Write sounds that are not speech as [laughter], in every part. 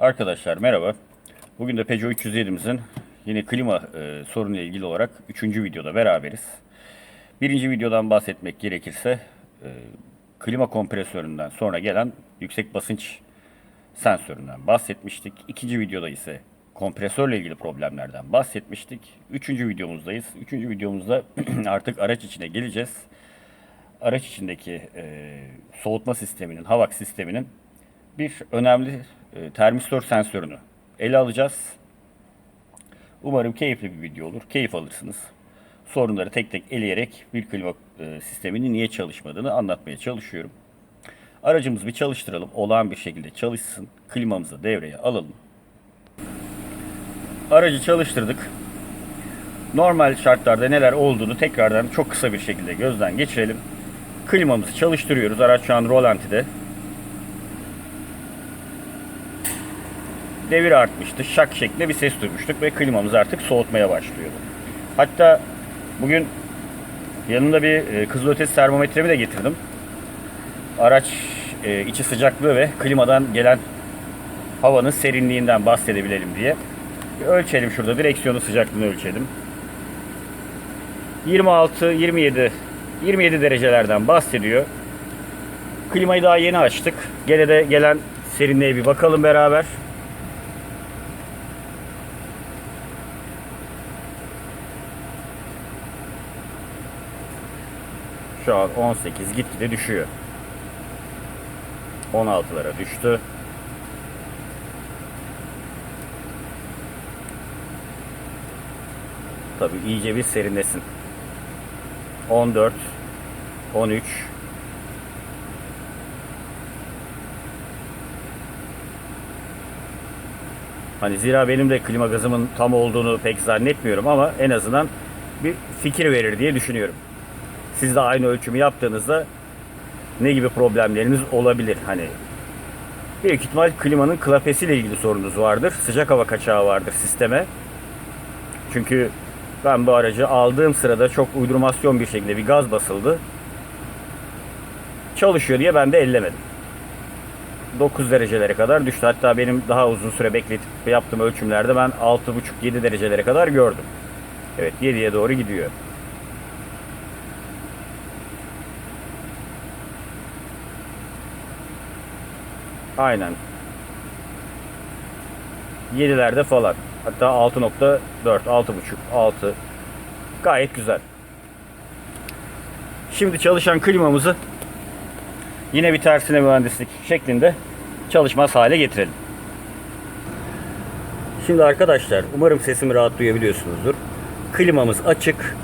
Arkadaşlar merhaba. Bugün de Peugeot 307'imizin yine klima e, sorunuyla ilgili olarak 3. videoda beraberiz. Birinci videodan bahsetmek gerekirse e, klima kompresöründen sonra gelen yüksek basınç sensöründen bahsetmiştik. İkinci videoda ise kompresörle ilgili problemlerden bahsetmiştik. Üçüncü videomuzdayız. Üçüncü videomuzda [clears throat] artık araç içine geleceğiz. Araç içindeki e, soğutma sisteminin, HAVAK sisteminin bir önemli e, termistör sensörünü ele alacağız. Umarım keyifli bir video olur. Keyif alırsınız. Sorunları tek tek eleyerek bir klima e, sisteminin niye çalışmadığını anlatmaya çalışıyorum. Aracımızı bir çalıştıralım. Olağan bir şekilde çalışsın. Klimamızı devreye alalım. Aracı çalıştırdık. Normal şartlarda neler olduğunu tekrardan çok kısa bir şekilde gözden geçirelim. Klimamızı çalıştırıyoruz. Araç şu an rolantide. Devir artmıştı. Şak şeklinde bir ses duymuştuk ve klimamız artık soğutmaya başlıyordu. Hatta bugün yanımda bir e, kızılötesi termometremi de getirdim. Araç e, içi sıcaklığı ve klimadan gelen havanın serinliğinden bahsedebilelim diye. Ölçelim şurada direksiyonu sıcaklığını ölçelim. 26 27 27 derecelerden bahsediyor. Klimayı daha yeni açtık. Gene de gelen serinliğe bir bakalım beraber. Şu an 18 gitgide düşüyor. 16'lara düştü. Tabii iyice bir serinlesin. 14 13 Hani zira benim de klima gazımın tam olduğunu pek zannetmiyorum ama en azından bir fikir verir diye düşünüyorum. Siz de aynı ölçümü yaptığınızda ne gibi problemleriniz olabilir? Hani büyük ihtimal klimanın klapesiyle ilgili sorunuz vardır. Sıcak hava kaçağı vardır sisteme. Çünkü ben bu aracı aldığım sırada çok uydurmasyon bir şekilde bir gaz basıldı. Çalışıyor diye ben de ellemedim. 9 derecelere kadar düştü. Hatta benim daha uzun süre bekletip yaptığım ölçümlerde ben 6,5-7 derecelere kadar gördüm. Evet 7'ye doğru gidiyor. Aynen. 7'lerde falan. Hatta 6.4, 6.5, 6. Gayet güzel. Şimdi çalışan klimamızı yine bir tersine mühendislik şeklinde çalışmaz hale getirelim. Şimdi arkadaşlar umarım sesimi rahat duyabiliyorsunuzdur. Klimamız açık.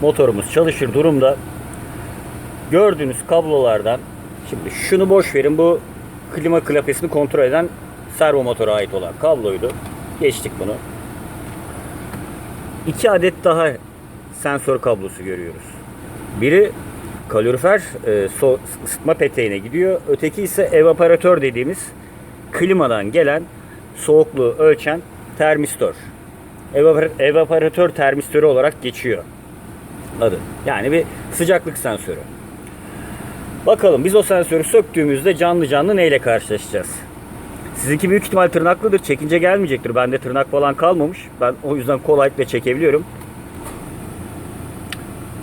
Motorumuz çalışır durumda. Gördüğünüz kablolardan şimdi şunu boş verin bu klima klavesini kontrol eden servo motora ait olan kabloydu. Geçtik bunu. İki adet daha sensör kablosu görüyoruz. Biri kalorifer e, so, ısıtma peteğine gidiyor. Öteki ise evaporatör dediğimiz klimadan gelen soğukluğu ölçen termistör. Evapor, evaporatör termistörü olarak geçiyor adı. Yani bir sıcaklık sensörü. Bakalım biz o sensörü söktüğümüzde canlı canlı neyle karşılaşacağız? Sizinki büyük ihtimal tırnaklıdır. Çekince gelmeyecektir. Bende tırnak falan kalmamış. Ben o yüzden kolaylıkla çekebiliyorum.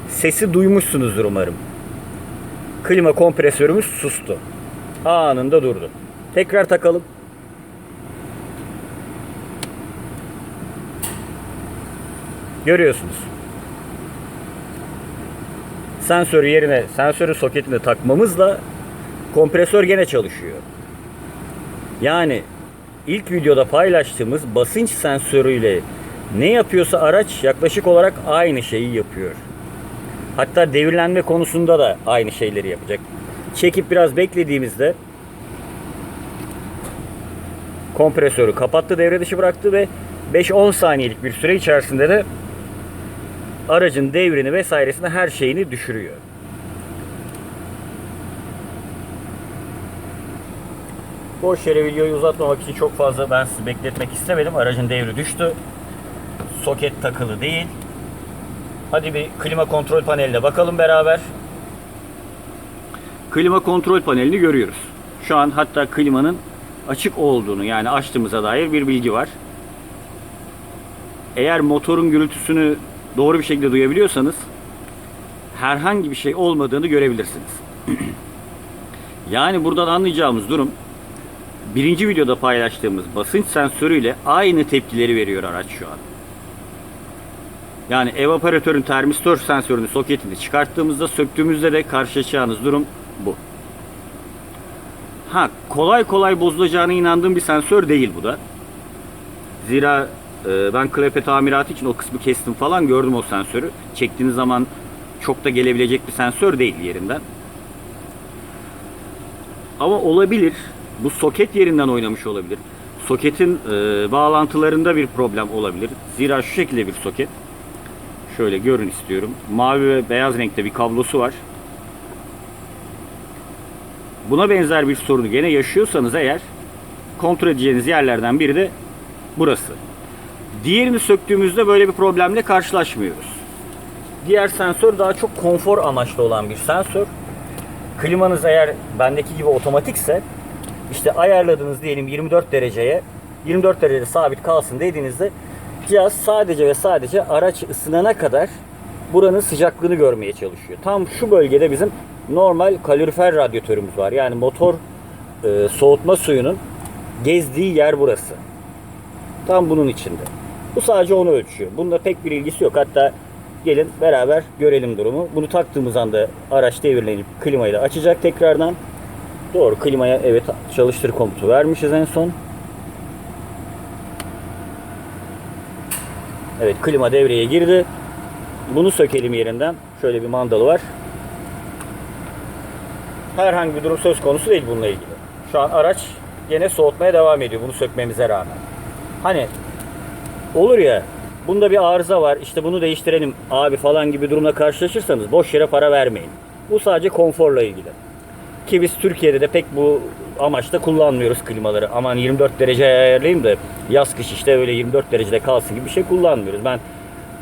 Sesi duymuşsunuzdur umarım. Klima kompresörümüz sustu. Anında durdu. Tekrar takalım. Görüyorsunuz. Sensörü yerine, sensörü soketine takmamızla kompresör gene çalışıyor. Yani ilk videoda paylaştığımız basınç sensörüyle ne yapıyorsa araç yaklaşık olarak aynı şeyi yapıyor. Hatta devirlenme konusunda da aynı şeyleri yapacak. Çekip biraz beklediğimizde kompresörü kapattı, devre dışı bıraktı ve 5-10 saniyelik bir süre içerisinde de aracın devrini vesairesini her şeyini düşürüyor. Boş yere videoyu uzatmamak için çok fazla ben sizi bekletmek istemedim. Aracın devri düştü. Soket takılı değil. Hadi bir klima kontrol paneline bakalım beraber. Klima kontrol panelini görüyoruz. Şu an hatta klimanın açık olduğunu yani açtığımıza dair bir bilgi var. Eğer motorun gürültüsünü doğru bir şekilde duyabiliyorsanız herhangi bir şey olmadığını görebilirsiniz. [clears throat] yani buradan anlayacağımız durum birinci videoda paylaştığımız basınç sensörüyle aynı tepkileri veriyor araç şu an. Yani evaporatörün termistör sensörünü soketini çıkarttığımızda söktüğümüzde de karşılaşacağınız durum bu. Ha kolay kolay bozulacağına inandığım bir sensör değil bu da. Zira e, ben klepe tamiratı için o kısmı kestim falan gördüm o sensörü. Çektiğiniz zaman çok da gelebilecek bir sensör değil yerinden. Ama olabilir. Bu soket yerinden oynamış olabilir. Soketin e, bağlantılarında bir problem olabilir. Zira şu şekilde bir soket. Şöyle görün istiyorum. Mavi ve beyaz renkte bir kablosu var. Buna benzer bir sorunu gene yaşıyorsanız eğer kontrol edeceğiniz yerlerden biri de burası. Diğerini söktüğümüzde böyle bir problemle karşılaşmıyoruz. Diğer sensör daha çok konfor amaçlı olan bir sensör. Klimanız eğer bendeki gibi otomatikse işte ayarladığınız diyelim 24 dereceye 24 derecede sabit kalsın dediğinizde cihaz sadece ve sadece araç ısınana kadar buranın sıcaklığını görmeye çalışıyor. Tam şu bölgede bizim normal kalorifer radyatörümüz var. Yani motor e, soğutma suyunun gezdiği yer burası. Tam bunun içinde. Bu sadece onu ölçüyor. Bunda pek bir ilgisi yok. Hatta gelin beraber görelim durumu. Bunu taktığımız anda araç devirlenip klimayı da açacak tekrardan. Doğru klimaya evet çalıştır komutu vermişiz en son. Evet klima devreye girdi. Bunu sökelim yerinden. Şöyle bir mandalı var. Herhangi bir durum söz konusu değil bununla ilgili. Şu an araç gene soğutmaya devam ediyor bunu sökmemize rağmen. Hani olur ya bunda bir arıza var işte bunu değiştirelim abi falan gibi durumla karşılaşırsanız boş yere para vermeyin. Bu sadece konforla ilgili. Ki biz Türkiye'de de pek bu amaçla kullanmıyoruz klimaları. Aman 24 derece ayarlayayım da yaz kış işte öyle 24 derecede kalsın gibi bir şey kullanmıyoruz. Ben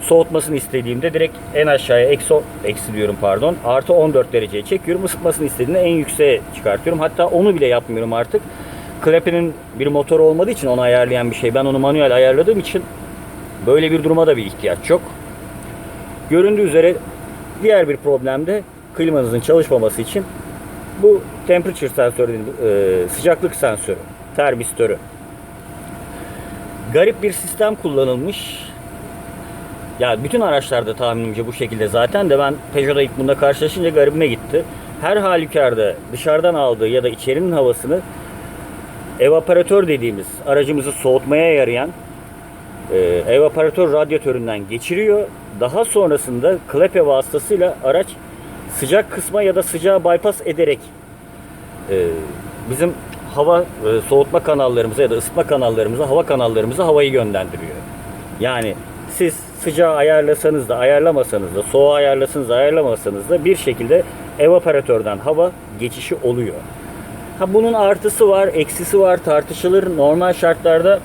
soğutmasını istediğimde direkt en aşağıya eksi, eksi diyorum pardon artı 14 dereceye çekiyorum. Isıtmasını istediğimde en yükseğe çıkartıyorum. Hatta onu bile yapmıyorum artık. Klepe'nin bir motor olmadığı için onu ayarlayan bir şey. Ben onu manuel ayarladığım için böyle bir duruma da bir ihtiyaç yok. Göründüğü üzere diğer bir problem de klimanızın çalışmaması için bu temperature sensörü, e, sıcaklık sensörü, termistörü. Garip bir sistem kullanılmış. Ya bütün araçlarda tahminimce bu şekilde zaten de ben Peugeot'da ilk bunda karşılaşınca garibime gitti. Her halükarda dışarıdan aldığı ya da içerinin havasını evaporatör dediğimiz aracımızı soğutmaya yarayan e, evaporatör radyatöründen geçiriyor. Daha sonrasında klepe vasıtasıyla araç sıcak kısma ya da sıcağı bypass ederek e, bizim hava e, soğutma kanallarımıza ya da ısıtma kanallarımıza, hava kanallarımıza havayı yönlendiriyor. Yani siz sıcağı ayarlasanız da ayarlamasanız da soğuğu ayarlasanız da ayarlamasanız da bir şekilde evaporatörden hava geçişi oluyor. Ha bunun artısı var, eksisi var tartışılır. Normal şartlarda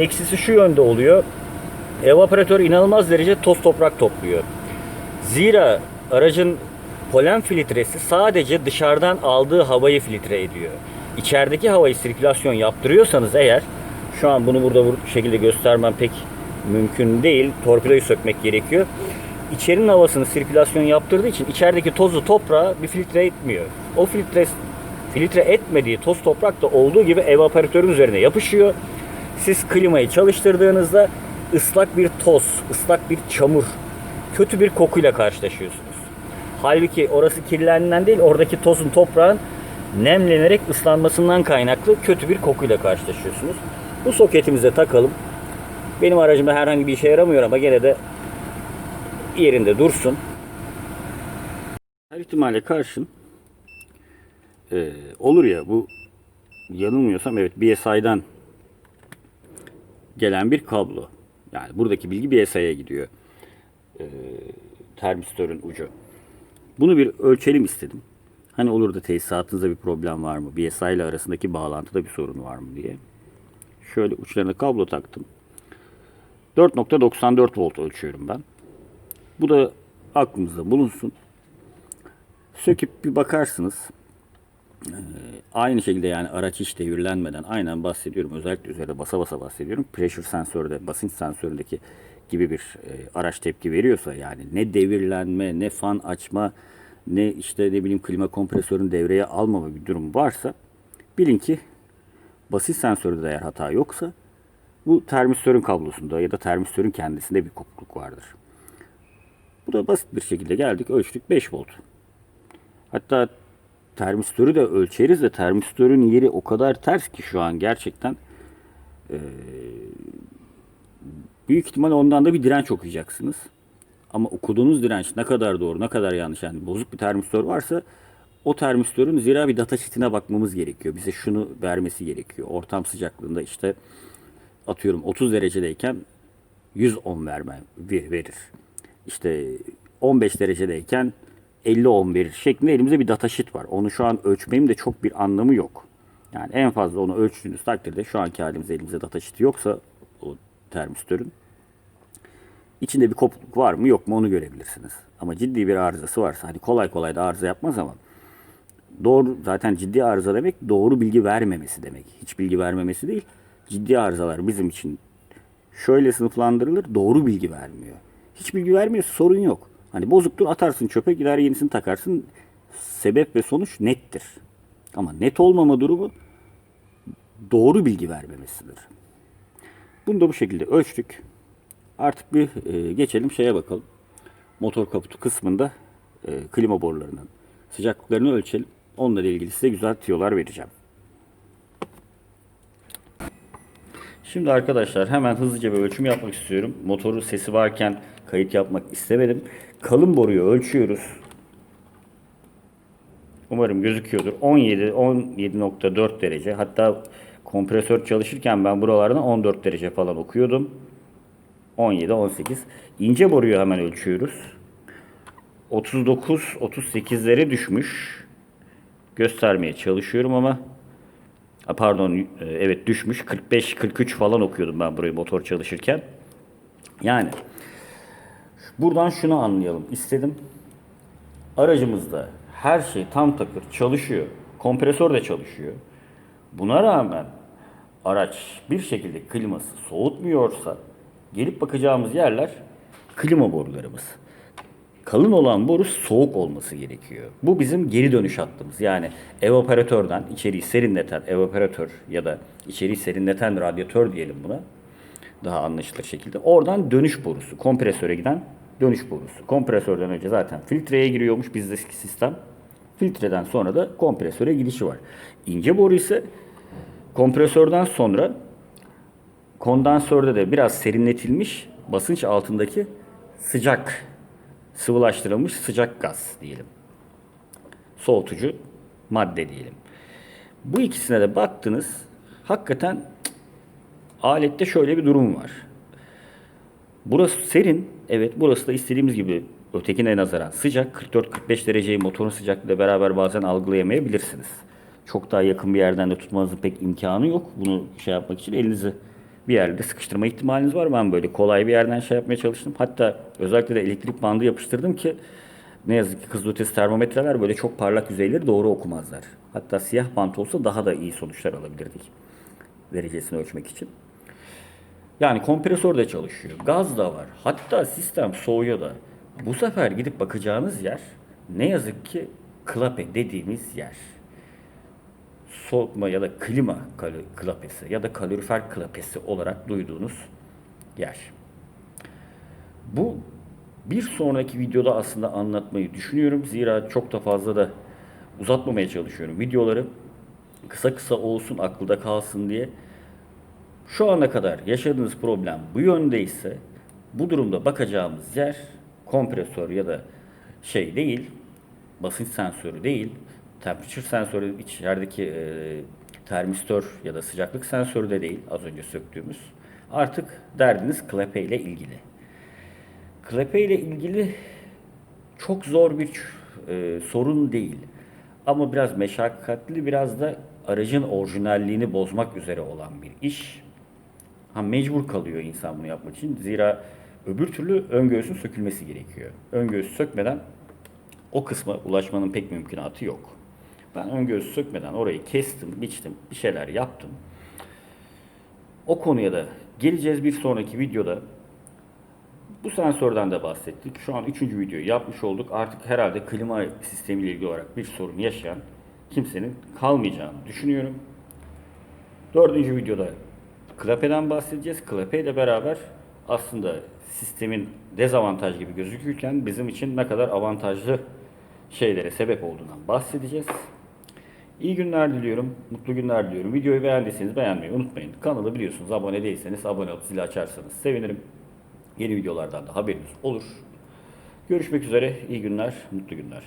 eksisi şu yönde oluyor. Evaporatör inanılmaz derece toz toprak topluyor. Zira aracın polen filtresi sadece dışarıdan aldığı havayı filtre ediyor. İçerideki havayı sirkülasyon yaptırıyorsanız eğer şu an bunu burada bu şekilde göstermem pek mümkün değil. Torpidoyu sökmek gerekiyor. İçerinin havasını sirkülasyon yaptırdığı için içerideki tozu toprağı bir filtre etmiyor. O filtre filtre etmediği toz toprak da olduğu gibi evaporatörün üzerine yapışıyor. Siz klimayı çalıştırdığınızda ıslak bir toz, ıslak bir çamur, kötü bir kokuyla karşılaşıyorsunuz. Halbuki orası kirlendiğinden değil, oradaki tozun toprağın nemlenerek ıslanmasından kaynaklı kötü bir kokuyla karşılaşıyorsunuz. Bu soketimize takalım. Benim aracımda herhangi bir işe yaramıyor ama gene de yerinde dursun. Her ihtimale karşın e, olur ya bu yanılmıyorsam evet BSI'den gelen bir kablo. Yani buradaki bilgi BSI'ye gidiyor. E, termistörün ucu. Bunu bir ölçelim istedim. Hani olur da tesisatınızda bir problem var mı? BSI ile arasındaki bağlantıda bir sorun var mı diye. Şöyle uçlarına kablo taktım. 4.94 volt ölçüyorum ben. Bu da aklınızda bulunsun. Söküp bir bakarsınız. Aynı şekilde yani araç hiç devirlenmeden aynen bahsediyorum. Özellikle üzerinde basa basa bahsediyorum. Pressure sensörde, basınç sensöründeki gibi bir e, araç tepki veriyorsa yani ne devirlenme, ne fan açma, ne işte ne bileyim klima kompresörün devreye almama bir durum varsa bilin ki basınç sensöründe eğer hata yoksa bu termistörün kablosunda ya da termistörün kendisinde bir kopukluk vardır. Bu da basit bir şekilde geldik ölçtük 5 volt. Hatta termistörü de ölçeriz de termistörün yeri o kadar ters ki şu an gerçekten eee, büyük ihtimal ondan da bir direnç okuyacaksınız. Ama okuduğunuz direnç ne kadar doğru ne kadar yanlış yani bozuk bir termistör varsa o termistörün zira bir data sheet'ine bakmamız gerekiyor. Bize şunu vermesi gerekiyor. Ortam sıcaklığında işte atıyorum 30 derecedeyken 110 verme ver- verir. İşte 15 derecedeyken 50 10 verir şeklinde elimizde bir datasheet var. Onu şu an ölçmemin de çok bir anlamı yok. Yani en fazla onu ölçtüğünüz takdirde şu anki halimizde elimizde datasheet yoksa o termistörün içinde bir kopukluk var mı yok mu onu görebilirsiniz. Ama ciddi bir arızası varsa hani kolay kolay da arıza yapmaz ama doğru zaten ciddi arıza demek doğru bilgi vermemesi demek. Hiç bilgi vermemesi değil. Ciddi arızalar bizim için şöyle sınıflandırılır. Doğru bilgi vermiyor. Hiç bilgi vermiyorsa sorun yok. Hani bozuktur atarsın çöpe gider yenisini takarsın. Sebep ve sonuç nettir. Ama net olmama durumu doğru bilgi vermemesidir. Bunu da bu şekilde ölçtük. Artık bir e, geçelim şeye bakalım. Motor kaputu kısmında e, klima borularının sıcaklıklarını ölçelim. Onunla ilgili size güzel tiyolar vereceğim. Şimdi arkadaşlar hemen hızlıca bir ölçüm yapmak istiyorum. Motorun sesi varken kayıt yapmak istemedim. Kalın boruyu ölçüyoruz. Umarım gözüküyordur. 17 17.4 derece. Hatta kompresör çalışırken ben buralardan 14 derece falan okuyordum. 17 18. İnce boruyu hemen ölçüyoruz. 39 38'lere düşmüş. Göstermeye çalışıyorum ama pardon e, evet düşmüş 45 43 falan okuyordum ben burayı motor çalışırken. Yani buradan şunu anlayalım istedim. Aracımızda her şey tam takır çalışıyor. Kompresör de çalışıyor. Buna rağmen araç bir şekilde kliması soğutmuyorsa gelip bakacağımız yerler klima borularımız. Kalın olan boru soğuk olması gerekiyor. Bu bizim geri dönüş hattımız. Yani evaporatörden içeriği serinleten evaporatör ya da içeriği serinleten radyatör diyelim buna. Daha anlaşılır şekilde. Oradan dönüş borusu. Kompresöre giden dönüş borusu. Kompresörden önce zaten filtreye giriyormuş bizdeki sistem. Filtreden sonra da kompresöre gidişi var. İnce boru ise kompresörden sonra kondansörde de biraz serinletilmiş basınç altındaki sıcak sıvılaştırılmış sıcak gaz diyelim. Soğutucu madde diyelim. Bu ikisine de baktınız hakikaten alette şöyle bir durum var. Burası serin. Evet burası da istediğimiz gibi ötekine nazaran sıcak. 44-45 dereceyi motorun sıcaklığıyla beraber bazen algılayamayabilirsiniz. Çok daha yakın bir yerden de tutmanızın pek imkanı yok. Bunu şey yapmak için elinizi bir yerde sıkıştırma ihtimaliniz var. Ben böyle kolay bir yerden şey yapmaya çalıştım. Hatta özellikle de elektrik bandı yapıştırdım ki ne yazık ki kızılötesi termometreler böyle çok parlak yüzeyleri doğru okumazlar. Hatta siyah bant olsa daha da iyi sonuçlar alabilirdik derecesini ölçmek için. Yani kompresör de çalışıyor. Gaz da var. Hatta sistem soğuyor da. Bu sefer gidip bakacağınız yer ne yazık ki klape dediğimiz yer. Soğutma ya da klima klapesi ya da kalorifer klapesi olarak duyduğunuz yer. Bu bir sonraki videoda aslında anlatmayı düşünüyorum. Zira çok da fazla da uzatmamaya çalışıyorum videoları. Kısa kısa olsun akılda kalsın diye. Şu ana kadar yaşadığınız problem bu yöndeyse bu durumda bakacağımız yer kompresör ya da şey değil, basınç sensörü değil, temperature sensörü içerideki e, termistör ya da sıcaklık sensörü de değil az önce söktüğümüz. Artık derdiniz klepe ile ilgili. Klepe ile ilgili çok zor bir e, sorun değil. Ama biraz meşakkatli, biraz da aracın orijinalliğini bozmak üzere olan bir iş. Ha mecbur kalıyor insan bunu yapmak için. Zira öbür türlü ön göğsün sökülmesi gerekiyor. Ön göğsü sökmeden o kısma ulaşmanın pek mümkünatı yok. Ben ön göz sökmeden orayı kestim, biçtim, bir şeyler yaptım. O konuya da geleceğiz bir sonraki videoda. Bu sensörden de bahsettik. Şu an üçüncü videoyu yapmış olduk. Artık herhalde klima sistemiyle ilgili olarak bir sorun yaşayan kimsenin kalmayacağını düşünüyorum. Dördüncü videoda Klape'den bahsedeceğiz. Klape ile beraber aslında sistemin dezavantaj gibi gözükürken bizim için ne kadar avantajlı şeylere sebep olduğundan bahsedeceğiz. İyi günler diliyorum, mutlu günler diliyorum. Videoyu beğendiyseniz beğenmeyi unutmayın. Kanalı biliyorsunuz abone değilseniz abone olup zili açarsanız sevinirim. Yeni videolardan da haberiniz olur. Görüşmek üzere, iyi günler, mutlu günler.